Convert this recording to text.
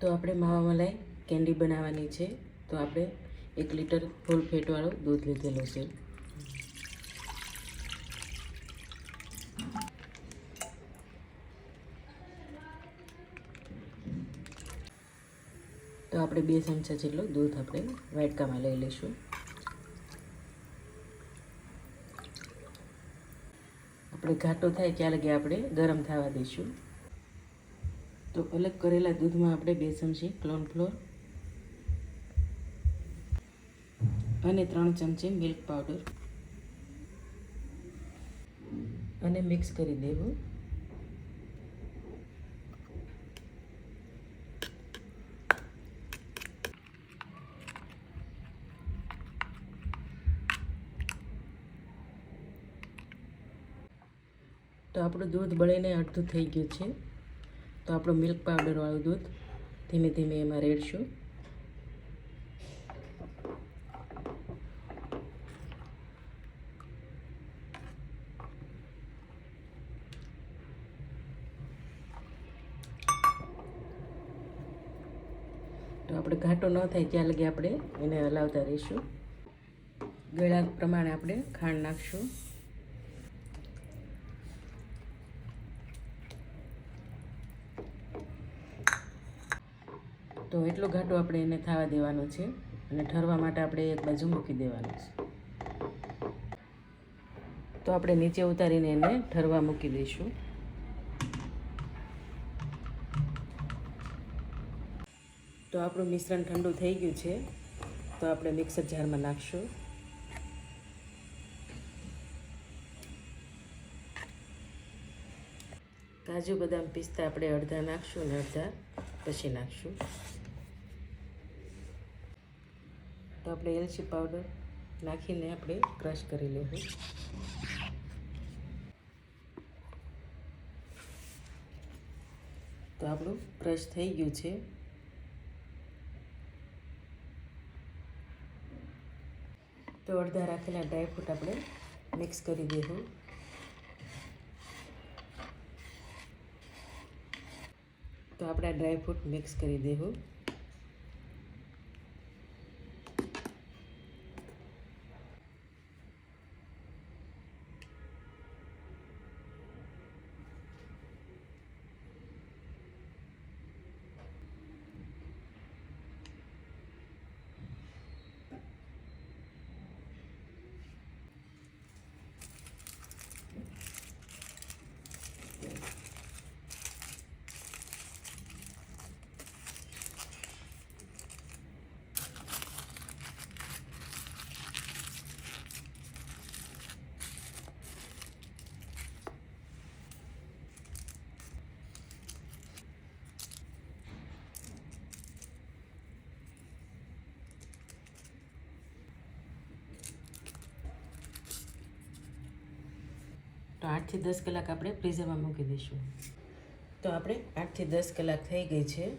તો આપણે માવા મલાઈ કેન્ડી બનાવવાની છે. તો આપણે એક લીટર ફૂલ ફેટવાળું દૂધ લીધેલું છે. તો આપણે બે ચમચા જેટલું દૂધ આપણે વાટકામાં લઈ લઈશું. આપણે ઘાટો થાય ત્યાં લગી આપણે ગરમ થવા દઈશું. તો અલગ કરેલા દૂધમાં આપણે બે ચમચી ક્લોન ફ્લોર અને ત્રણ ચમચી મિલ્ક પાવડર અને મિક્સ કરી દેવું. તો આપણું દૂધ બળીને અડધું થઈ ગયું છે. તો આપણું મિલ્ક પાવડરવાળું દૂધ ધીમે ધીમે એમાં રેડશું. તો આપણે ઘાટો ન થાય ત્યાં લગી આપણે એને હલાવતા રહીશું. ગળા પ્રમાણે આપણે ખાંડ નાખશું. તો એટલો ઘાટો આપણે એને થવા દેવાનો છે અને ઠરવા માટે આપણે એક બાજુ મૂકી દેવાનું છે. તો આપણે નીચે ઉતારીને એને ઠરવા મૂકી દઈશું. તો આપણું મિશ્રણ ઠંડુ થઈ ગયું છે, તો આપણે મિક્સર જારમાં નાખશું. કાજુ બદામ પિસ્તા આપણે અડધા નાખશું અને અડધા પછી નાખશું. તો આપણે એલચી પાવડર નાખીને આપણે ક્રશ કરી લેવું. તો આપણું ક્રશ થઈ ગયું છે. તો અડધા રાખેલા ડ્રાયફ્રૂટ આપણે મિક્સ કરી દેવું. તો આપણે ડ્રાયફ્રૂટ મિક્સ કરી દેવું. આઠથી દસ કલાક આપણે ફ્રીઝરમાં મૂકી દઈશું. તો આપણે આઠથી દસ કલાક થઈ ગઈ છે.